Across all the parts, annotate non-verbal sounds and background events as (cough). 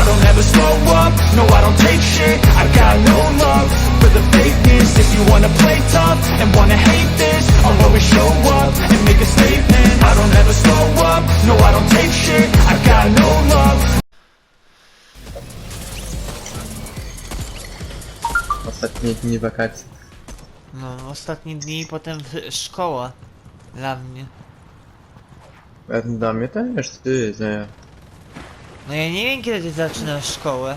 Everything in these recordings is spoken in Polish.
I don't ever slow up, no I don't take shit I got no love for the fakeness If you wanna play tough and wanna hate this I'll always show up and make a statement I don't ever slow up, no I don't take shit I got no love Ostatnie dni wakacji. No, ostatnie dni i potem w- szkoła. Dla mnie. Ja dla mnie też, ty, nie. No ja nie wiem kiedy ty zaczynasz szkołę.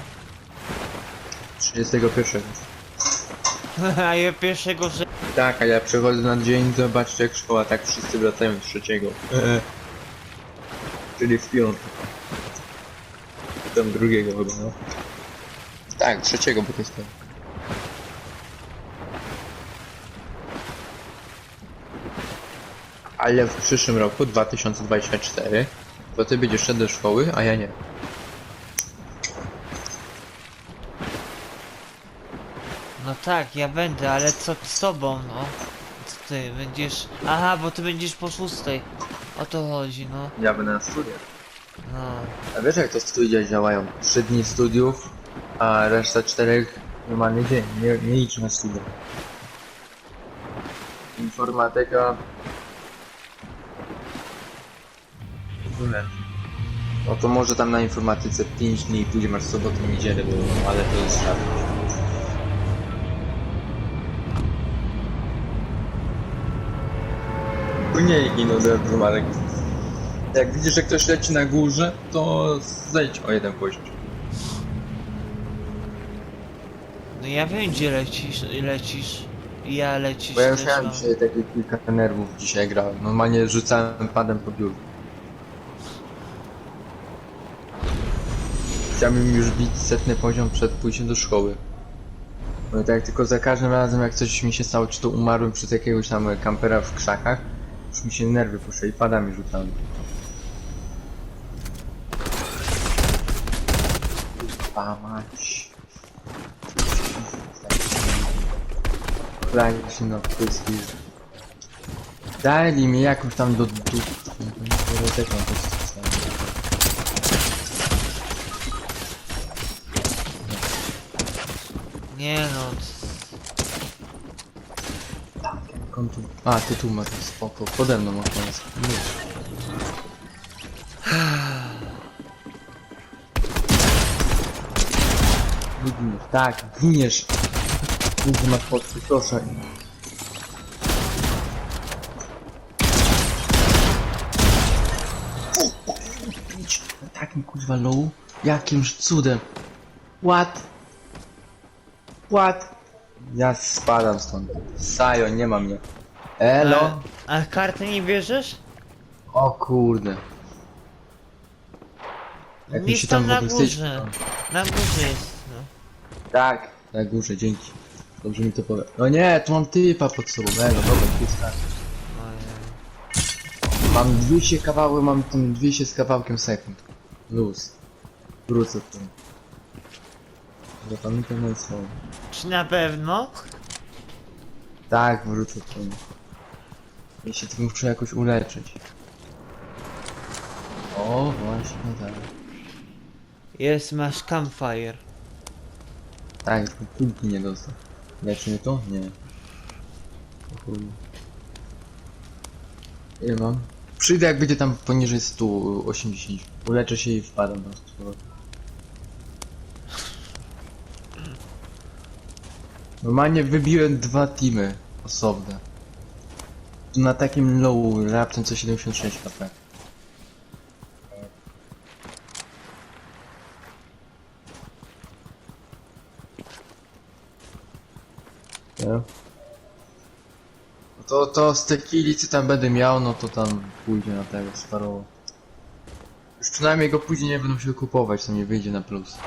(laughs) 31. A ja pierwszego, że... Tak, a ja przychodzę na dzień, zobaczcie jak szkoła, tak wszyscy wracają z trzeciego. Czyli w piątek. Tam drugiego chyba, no. Tak, trzeciego, bo to jest ten. Ale w przyszłym roku, 2024, to ty będziesz szedł do szkoły, a ja nie. No tak, ja będę, ale co z tobą, no? Co ty będziesz... Aha, bo ty będziesz po szóstej. O to chodzi, no. Ja będę na studiach. No. A wiesz jak to studia działają? Trzy dni studiów, a reszta czterech normalny dzień. Nie, nie licz na studia. Informatyka... Ogóle. No to może tam na informatyce 5 dni i później masz sobotę i niedzielę, bo, no, ale to jest rzadkość. Nie ginął do Marek. Jak widzisz, że ktoś leci na górze, to zejdź o jeden poziom. No ja wiem gdzie lecisz, lecisz. I Ja lecisz Bo ja już też miałem mam. dzisiaj takie kilka nerwów dzisiaj grałem. Normalnie rzucałem padem po biurku. Chciałbym już bić setny poziom przed pójściem do szkoły. No tak tylko za każdym razem jak coś mi się stało, czy to umarłem przez jakiegoś tam kampera w krzakach, już mi się nerwy poszły i padami rzucałem. A mać. Daj się na pyski. Dali mi jakąś tam do... do... Biblioteką to jest Nie no. Kontu... A, ty tu masz, spoko. Pode mną koniec. Nie giniesz. Tak, giniesz. Nigdy masz podpój, proszę. Idź takim kurwa low. Jakimś cudem. What? What? Ja spadam stąd. Sajo, nie ma mnie. Elo? A, a karty nie bierzesz? O kurde. Jak mi Jest się tam tam na ogóle górze. Na górze jest, no. Tak. Na górze, dzięki. Dobrze mi to powie. No nie, tu mam typa pod sobą. Elo, dobra, tu jest tak. Ojej. Mam 200 kawały, mam tam 200 z kawałkiem sekund. Luz. Wrócę tu. Zapamiętam moje słowo. Czy na pewno? Tak, wrócę tu. Ja się tylko muszę jakoś uleczyć. O, właśnie tak. Jest, masz campfire. Tak, tylko kulki nie dostał. Leczy mnie to? Nie. O. Ile mam? Przyjdę jak będzie tam poniżej 180. Uleczę się i wpadam prostu. z powrotem. Normalnie wybiłem dwa teamy osobne. Na takim low raptem co 76 HP. Nie? No to, to z tej kili co tam będę miał, no to tam pójdzie na tego sparowo. Już przynajmniej go później nie będę musiał kupować, to mi wyjdzie na plus.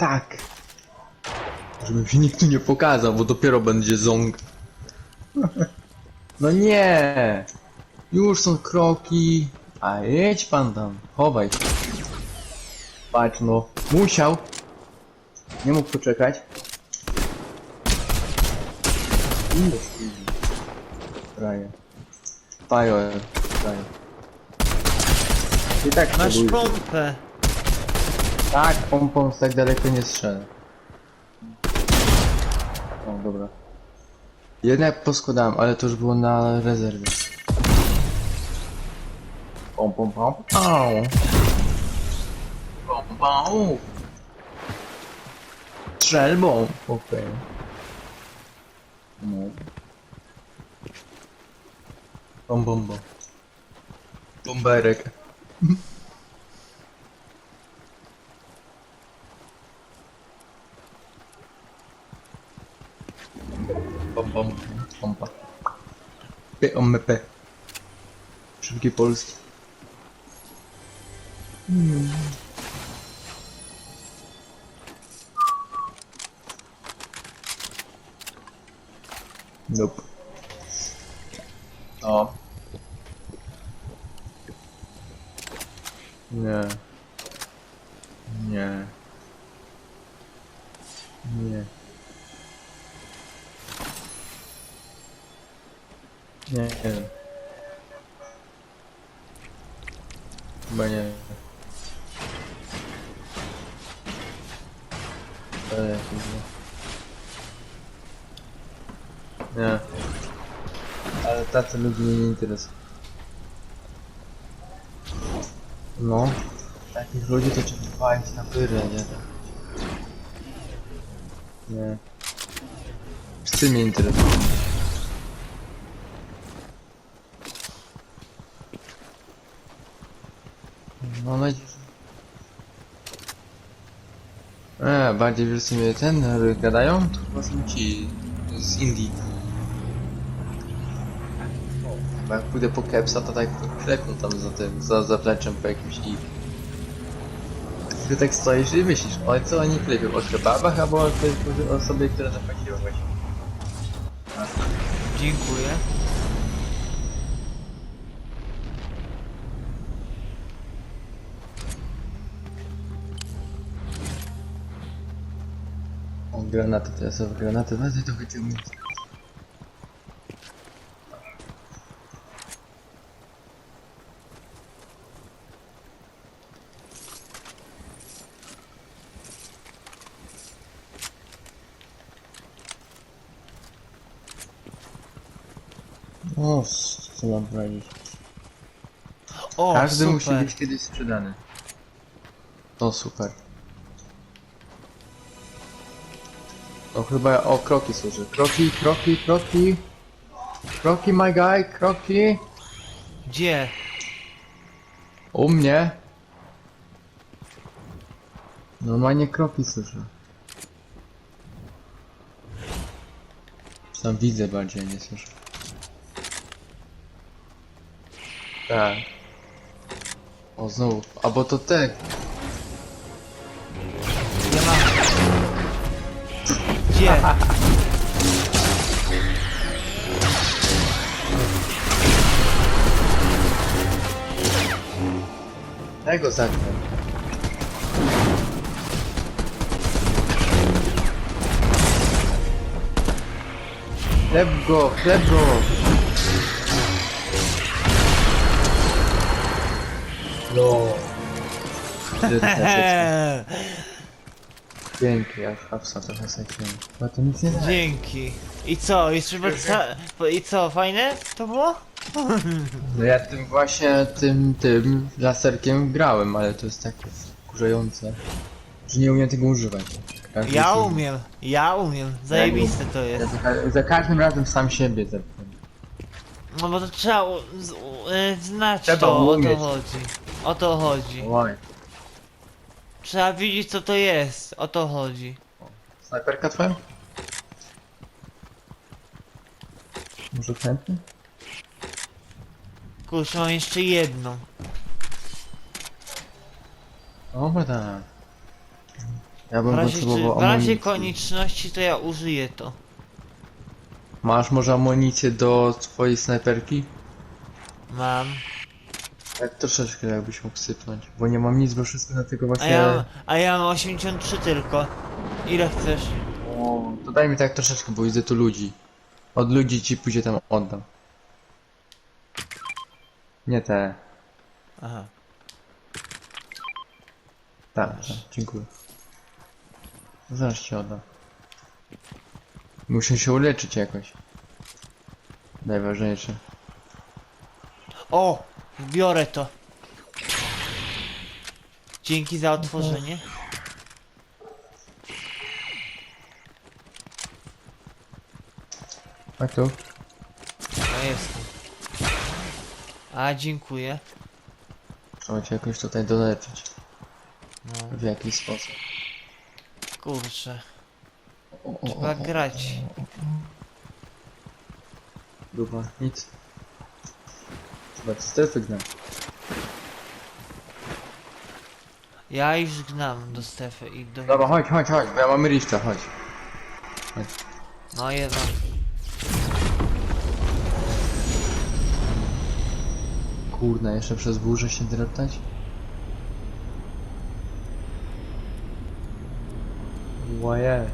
Tak! Żeby mi się nikt tu nie pokazał, bo dopiero będzie ząg. No nie! Już są kroki. A jedź pan tam. Chowaj. Patrz no. Musiał. Nie mógł poczekać. Ile chwili. Frajer. Frajer. I tak Masz pompę. Tak, pompą tak daleko nie strzelę. O, dobra. Jednak poskładałem, ale to już było na rezerwie. Pom pom pom. Au. Pom pom. Strzelbą. Okej. No. Bom bom bom. Bomberek. Bom bom. Pompa. POMP. Szybki polski. Nope. O. Nie. Nie. Nie. Chyba. Nie. Ale tacy ludzie mnie nie interesują. No. Takich ludzi to trzeba palić na pyrę, nie? Nie. Psy mnie interesują. Mam nadzieję, że... E, bardziej wiesz co mnie ten e, gadają? To chyba są ci z Indii. Bo jak pójdę po kepsa, to tak klepną tam za tym, za zapleczem po jakimś i... Ty tak stoisz i myślisz, o co oni klepią, o kebabach albo o o osobie, która zapłaciła właśnie. Dziękuję. Granaty, ja sobie granaty wezmę, to wyciągnę. O, co mam powiedzieć? O, Każdy super. musi być kiedyś sprzedany. To super. O chyba o kroki służy. Kroki, kroki, kroki. Kroki my guy, kroki. Gdzie? U mnie. Normalnie kroki słyszę. Tam widzę bardziej, nie słyszę. Tak. O znowu, albo to te. หี้ยได้กดสั่นเล็บโกเล็บโก No. Dzięki, ja hapsa trochę sekiłem. Bo to nic nie da. Dzięki. I co? I trzeba ca... I co? Fajne to było? (laughs) No ja tym właśnie, tym, tym laserkiem grałem, ale to jest takie wkurzające, że nie umiem tego używać. Każdy Ja się- umiem. Ja umiem. Zajebiste to Ja jest. za, ka- za każdym razem sam siebie zepnę. No bo to trzeba u- z- u- e, znać Trzeba to, o to umieć. chodzi. O to chodzi. Oj. Trzeba wiedzieć co to jest. O to chodzi. Snajperka twoja? Może chętny? Kurczę, mam jeszcze jedną. Dobra, tak. Ja W bym razie, czy, potrzebował w razie amunicji. konieczności to ja użyję to. Masz może amunicję do twojej snajperki? Mam. Tak troszeczkę jakbyś mógł sypnąć, bo nie mam nic, bo wszystko na tego A właśnie... ja, a ja mam 83 tylko. Ile chcesz? O, to daj mi tak troszeczkę, bo widzę tu ludzi. Od ludzi ci później tam oddam. Nie te. Aha. Tak, tak, dziękuję. Zaraz ci oddam. Muszę się uleczyć jakoś. Najważniejsze. O! Biorę to. Dzięki za otworzenie. A tu? No jestem. A, dziękuję. Trzeba cię jakoś tutaj doleczyć. No, W jakiś sposób. kurczę. O, o, Trzeba o, grać. Duba, nic. Chyba strefy gnam. Ja już gnam do Stefy i do... Dobra, chodź, chodź, chodź, bo ja mam liścia, chodź. No jedno. Kurna, jeszcze przez burzę się dreptać? Łaje.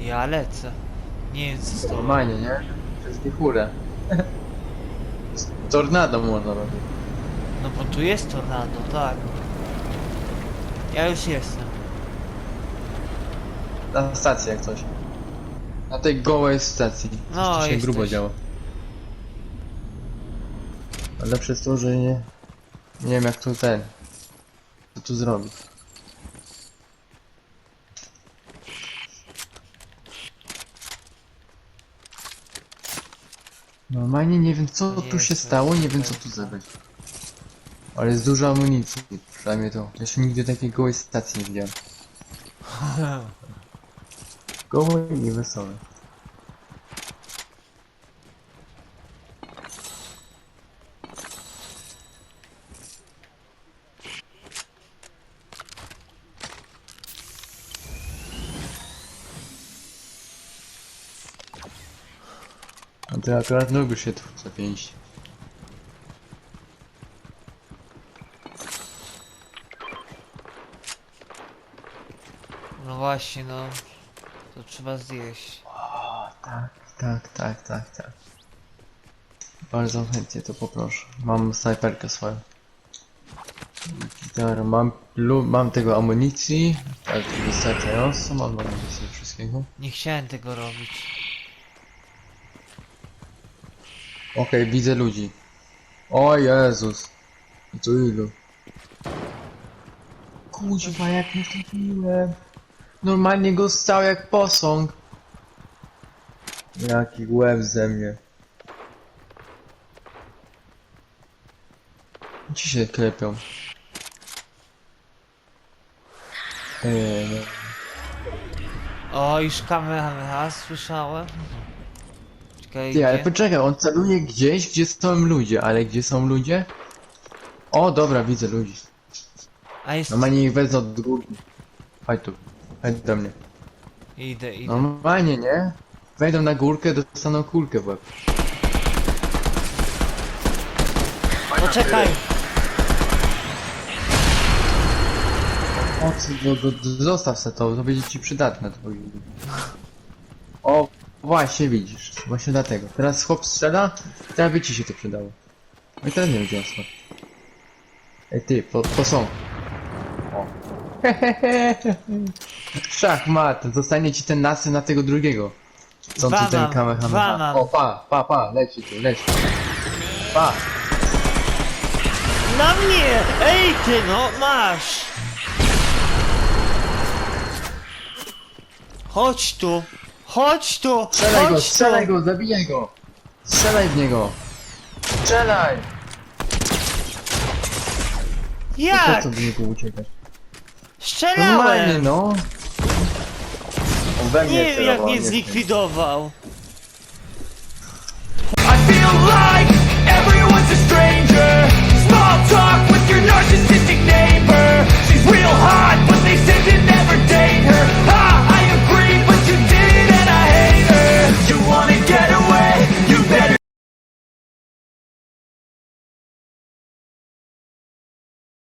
Ja lecę. Nie wiem co z tobą. Normalnie, nie? Przez wichurę. (laughs) Tornado można robić. No bo tu jest tornado, tak. Ja już jestem. Na stacji jak coś. Na tej gołej stacji. Coś No, tu się jesteś. grubo działo. Ale przez to, że nie... Nie wiem jak tu ten... Co tu zrobić. Normalnie nie wiem co tu się stało, nie wiem co tu Jezu. zabrać. Ale jest dużo amunicji, przynajmniej to. Jeszcze nigdy takiej gołej stacji nie widziałem. (laughs) Gołej i wesołej. A ty akurat lubisz się tu zapięść. No właśnie, no. To trzeba zjeść. O, tak, tak, tak, tak, tak. Bardzo chętnie to poproszę. Mam snajperkę swoją. Gitarę, mam, lu, mam tego amunicji, tak wystarczająco, mam amunicję wszystkiego. Nie chciałem tego robić. Okej, widzę ludzi. O Jezus. I tu ilu? Kuźwa, jak nie trafiłem. Normalnie go stał jak posąg. Jaki łeb ze mnie. Ci się klepią. Eee, no. O, już kamehameha słyszałem. Czekaj, Ty, ale gdzie? poczekaj, on celuje gdzieś, gdzie są ludzie, ale gdzie są ludzie? O, dobra, widzę ludzi. A jest... Normalnie ich wezmę od góry. Chodź tu. Chodź do mnie. Idę, idę. Normalnie, nie? Wejdą na górkę, dostaną kulkę w łeb. Poczekaj! O, co, zostaw se to, to będzie ci przydatne. O, właśnie widzisz. Właśnie dlatego. Teraz chłop strzela, teraz by ci się to przydało. No i teraz nie będzie jasno. Ej ty, po, po są. O. (laughs) Szachmat, zostanie ci ten nasy na tego drugiego. Dwa tu ten dwa kamehameha? O, pa, pa, pa, leci tu, leci. Pa. Na mnie! Ej ty, no, masz! Chodź tu! Chodź tu! Strzelaj go, chodź strzelaj tu! go, zabijaj go! Strzelaj w niego! Strzelaj! Jak? co w niego uciekać? Normalnie no! On we mnie Nie jak mnie zlikwidował. Narcissistic neighbor. She's real hot, but they said to never date her.